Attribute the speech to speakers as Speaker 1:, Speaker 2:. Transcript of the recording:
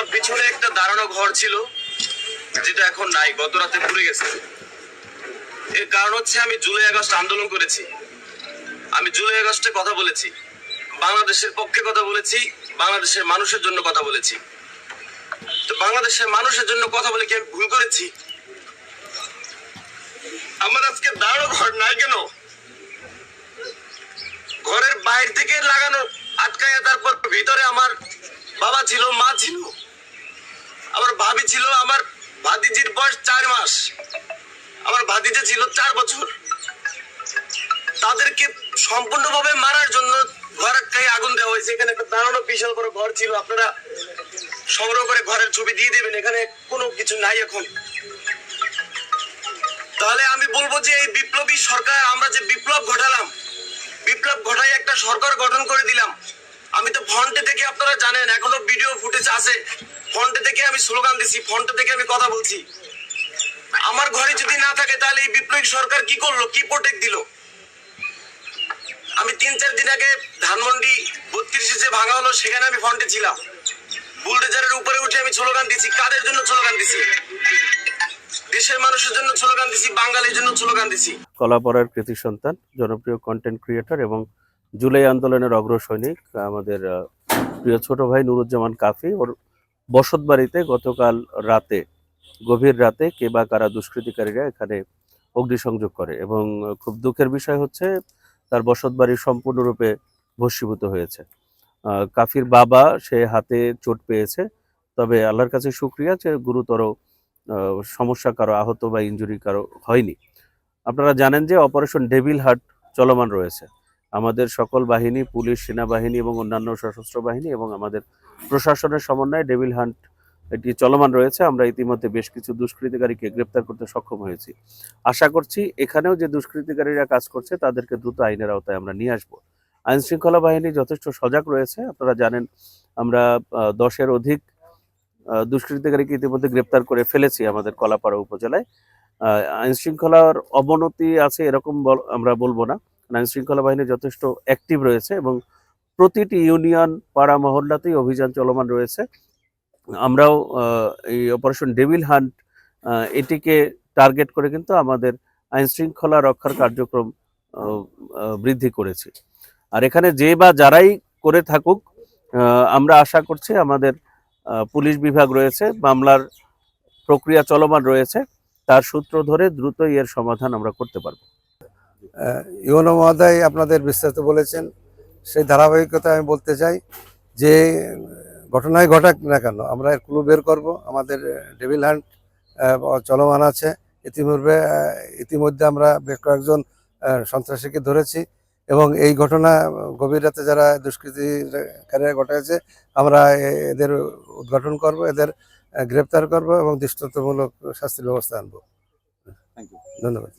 Speaker 1: আমার পিছনে একটা দাঁড়ানো ঘর ছিল, যেটা এখন নাই গত রাতে পুড়ে গেছে। এর কারণ হচ্ছে আমি জুলাই আগস্ট আন্দোলন করেছি। আমি জুলাই আগস্টে কথা বলেছি। বাংলাদেশের পক্ষে কথা বলেছি, বাংলাদেশের মানুষের জন্য কথা বলেছি। তো বাংলাদেশের মানুষের জন্য কথা বলে কি আমি ভুল করেছি? আমার আজকে দাঁড়ানো ঘর নাই কেন? ঘরের বাইরে থেকে লাগানো আটকায় তারপর ভিতরে আমার বাবা ছিল, মা ছিল। আমার ভাবি ছিল আমার ভাতিজির বয়স চার মাস। আমার ভাতিজা ছিল চার বছর। তাদেরকে সম্পূর্ণভাবে মারার জন্য আগুন দেওয়া হয়েছে। এখানে একটা দাঁড়ানো বিশাল বড় ঘর ছিল। আপনারা সংগ্রহ করে ঘরের ছবি দিয়ে দেবেন। এখানে কোনো কিছু নাই এখন। তাহলে আমি বলব যে এই বিপ্লবী সরকার, আমরা যে বিপ্লব ঘটালাম, বিপ্লব ঘটাই একটা সরকার গঠন করে দিলাম। আমি তো ফন্টে থেকে আপনারা জানেন, এখনও ভিডিও ফুটেজ আছে। ফন্টে থেকে আমি স্লোগান দিছি, ফন্টে থেকে আমি কথা বলছি। আমার ঘরে যদি না থাকে, তাহলে এই বিপ্লবী সরকার কি করল? কি প্রোটেক্ট দিল? আমি তিন চার দিন আগে ধানমন্ডি বত্রিশে যে ভাঙা হলো, সেখানে আমি ফন্টে ছিলাম। বুলডেজারের উপরে উঠে আমি স্লোগান দিছি, কাদের জন্য স্লোগান দিছি? দেশের মানুষের জন্য স্লোগান দিছি, বাঙালির জন্য স্লোগান দিছি।
Speaker 2: কলাপাড়ার কৃতি সন্তান, জনপ্রিয় কন্টেন্ট ক্রিয়েটর এবং জুলাই আন্দোলনের অগ্রসৈনিক, আমাদের প্রিয় ছোট ভাই নুরুজ্জামান কাফি, ওর বসত বাড়িতে গতকাল রাতে, গভীর রাতে কে বা কারা দুষ্কৃতিকারীরা এখানে অগ্নিসংযোগ করে এবং খুব দুঃখের বিষয় হচ্ছে তার বসত বাড়ি সম্পূর্ণরূপে ভস্মীভূত হয়েছে। কাফির বাবা সে হাতে চোট পেয়েছে, তবে আল্লাহর কাছে শুক্রিয়া যে গুরুতর সমস্যা কারও আহত বা ইনজুরি কারও হয়নি। আপনারা জানেন যে অপারেশন ডেভিল হার্ট চলমান রয়েছে। আমাদের সকল বাহিনী, পুলিশ, সেনাবাহিনী এবং অন্যান্য সশস্ত্র বাহিনী এবং আমাদের প্রশাসনের সমন্বয়ে ডেভিল হান্ট এটি চলমান রয়েছে। আমরা ইতিমধ্যে বেশ কিছু দুষ্কৃতিকারীকে গ্রেপ্তার করতে সক্ষম হয়েছি। আশা করছি এখানেও যে দুষ্কৃতিকারীরা কাজ করছে তাদেরকে দ্রুত আইনের আওতায় আমরা নিয়ে আসব। আইন শৃঙ্খলা বাহিনী যথেষ্ট সজাগ রয়েছে। আপনারা জানেন আমরা দশের অধিক দুষ্কৃতিকারীকে ইতিমধ্যে গ্রেপ্তার করে ফেলেছি আমাদের কলাপাড়া উপজেলায়। আইন শৃঙ্খলার অবনতি আছে এরকম আমরা বলব না। আইন শৃঙ্খলা বাহিনী যথেষ্ট অ্যাক্টিভ রয়েছে এবং প্রতিটি ইউনিয়ন, পাড়া মহল্লাতেই অভিযান চলমান রয়েছে। আমরাও এই অপারেশন ডেভিল হান্ট এটিকে টার্গেট করে কিন্তু আমাদের আইন শৃঙ্খলা রক্ষার কার্যক্রম বৃদ্ধি করেছি। আর এখানে যে বা যারাই করে থাকুক আমরা আশা করছি আমাদের পুলিশ বিভাগ রয়েছে, মামলার প্রক্রিয়া চলমান রয়েছে, তার সূত্র ধরে দ্রুতই এর সমাধান আমরা করতে পারব।
Speaker 3: ইউনো মহোদয় আপনাদের বিস্তারিত বলেছেন। সেই ধারাবাহিকতা আমি বলতে চাই যে ঘটনায় ঘটাক না কেন আমরা এর ক্লু বের করব। আমাদের ডেভিল হ্যান্ড চলমান আছে। ইতিপূর্বে আহ, ইতিমধ্যে আমরা বেশ কয়েকজন সন্ত্রাসীকে ধরেছি এবং এই ঘটনা গভীর রাতে যারা দুষ্কৃতিকারীরা ঘটেছে আমরা এদের উদ্ঘাটন করব এদের গ্রেপ্তার করব এবং দৃষ্টান্তমূলক শাস্তির ব্যবস্থা আনব। ধন্যবাদ।